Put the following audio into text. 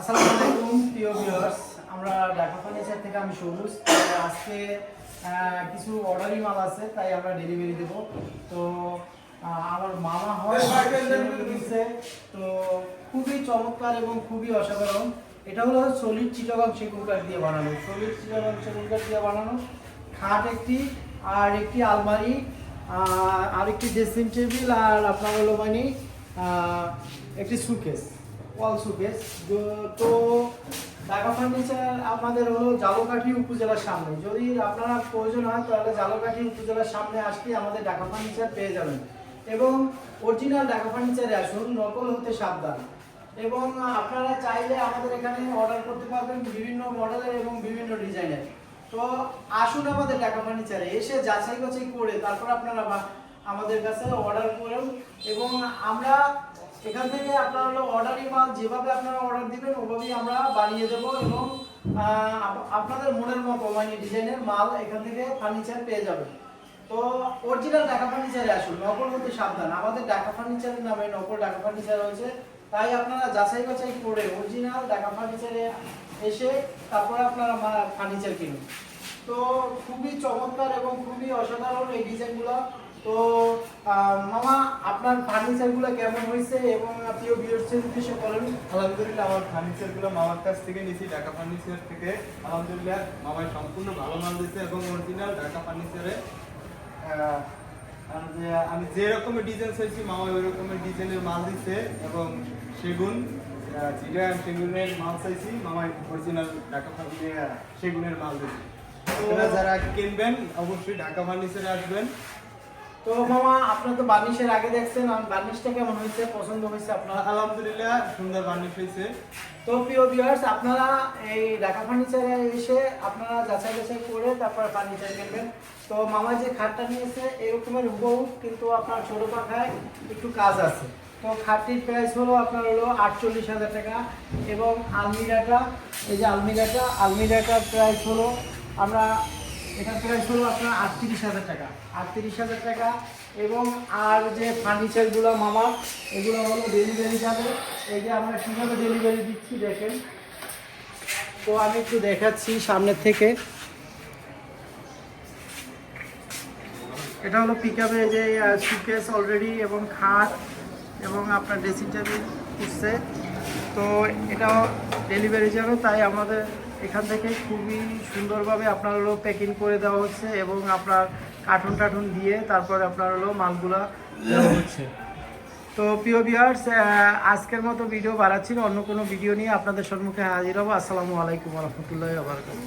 আসসালামু আলাইকুম প্রিয় ভিউয়ার্স আমরা ঢাকা ফার্নিচার থেকে আমি সবুজ আজকে কিছু অর্ডারি মাল আছে তাই আমরা ডেলিভারি দেব। তো আমার মামা হয় তো খুবই চমৎকার এবং খুবই অসাধারণ। এটা হলো সলিড চিটাগাং সেগুন কাঠ দিয়ে বানানো। সলিড চিটাগাং সেগুন কাঠ দিয়ে বানানো। খাট একটি আর একটি আলমারি আর একটি ড্রেসিং টেবিল আর আপনার হলো মানে একটি সুকেস ওয়াল সুকেস তো ঢাকা ফার্নিচার আমাদের হলো জালকাঠি উপজেলার সামনে। যদি আপনারা প্রয়োজন হয় তাহলে জালকাঠি উপজেলার সামনে আসলে আমাদের ঢাকা ফার্নিচার পেয়ে যাবেন। এবং অরিজিনাল ঢাকা ফার্নিচারে আসুন, নকল হতে সাবধান। এবং আপনারা চাইলে আমাদের এখানে অর্ডার করতে পারবেন বিভিন্ন মডেলের এবং বিভিন্ন ডিজাইনের। তো আসুন আমাদের ঢাকা ফার্নিচারে, এসে যাচাই বাছাই করে তারপর আপনারা আমাদের কাছে অর্ডার করেন এবং আমরা এখান থেকে আপনারা হলো অর্ডারই মাল যেভাবে আপনারা অর্ডার দিবেন, ওভাবেই আমরা বানিয়ে দেবো এবং আপনাদের মনের মতো মানে ডিজাইনের মাল এখান থেকে ফার্নিচার পেয়ে যাবেন। তো অরিজিনাল ঢাকা ফার্নিচারে আসুন, নকল হতে সাবধান। আমাদের ঢাকা ফার্নিচারের নামে নকল ঢাকা ফার্নিচার রয়েছে, তাই আপনারা যাচাই বাছাই করে অরিজিনাল ঢাকা ফার্নিচারে এসে তারপরে আপনারা ফার্নিচার কিনুন। তো খুবই চমৎকার এবং খুবই অসাধারণ এই ডিজাইনগুলো তো মামা, আপনার ফার্নিচারগুলো কেমন হয়েছে এবং প্রিয় ভিউয়ার্সের উদ্দেশ্যে বলেন। আলহামদুলিল্লাহ, আমার ফার্নিচারগুলো মামার কাছ থেকে নিয়েছি, ঢাকা ফার্নিচার থেকে। আলহামদুলিল্লাহ, মামাই সম্পূর্ণ ভালো মাল দিচ্ছে এবং অরিজিনাল ঢাকা ফার্নিচারে আমি যে রকমের ডিজাইন চাইছি মামা ওই রকমের ডিজাইনের মাল দিচ্ছে এবং সেগুন চিটাগাং সেগুনের মাল চাইছি, মামাই অরিজিনাল ঢাকা সেগুনের মাল দিচ্ছে যারা কিনবেন, অবশ্যই ঢাকা ফার্নিচারে আসবেন। তো মামা আপনার তো বার্নিশের আগে দেখছেন আর বার্নিশটা কেমন হয়েছে? পছন্দ হয়েছে আপনার? আলহামদুলিল্লাহ সুন্দর বার্নিশ হয়েছে। তো প্রিয় ভিউয়ার্স আপনারা এই ঢাকা ফার্নিচারে এসে আপনারা যাচাই বাছাই করে তারপর ফার্নিচার কিনবেন। তো মামা যে খাটটা নিয়েছে এরকমের হুবহু কিন্তু আপনার ছোট পাখায় একটু কাজ আছে। তো খাটটির প্রাইস হলো আপনার হলো আটচল্লিশ হাজার টাকা এবং আলমিরাটা এই যে আলমিরাটা আলমিরাটার প্রাইস হলো আমরা এটার প্রাইস হলো আপনার আটত্রিশ হাজার টাকা। আটত্রিশ হাজার টাকা এবং আর যে ফার্নিচারগুলো মামা, এগুলো হলো ডেলিভারি যাবে। এই যে আমরা কীভাবে ডেলিভারি দিচ্ছি দেখেন। তো আমি একটু দেখাচ্ছি সামনের থেকে। এটা হলো পিক আপে যে সুকেস অলরেডি এবং খাট এবং আপনার ড্রেসিং টেবিল উঠছে তো এটাও ডেলিভারি যাবে তাই আমাদের এখান থেকে খুবই সুন্দরভাবে আপনার হলো প্যাকিং করে দেওয়া হচ্ছে এবং আপনার কার্টুন টার্টুন দিয়ে তারপরে আপনার হলো মালগুলা দেওয়া হচ্ছে। তো প্রিয় ভিউয়ার্স আজকের মতো ভিডিও বাড়াচ্ছি অন্য কোনো ভিডিও নিয়ে আপনাদের সম্মুখে হাজির হব। আসসালামু আলাইকুম রহমতুল্লাহ বারকাত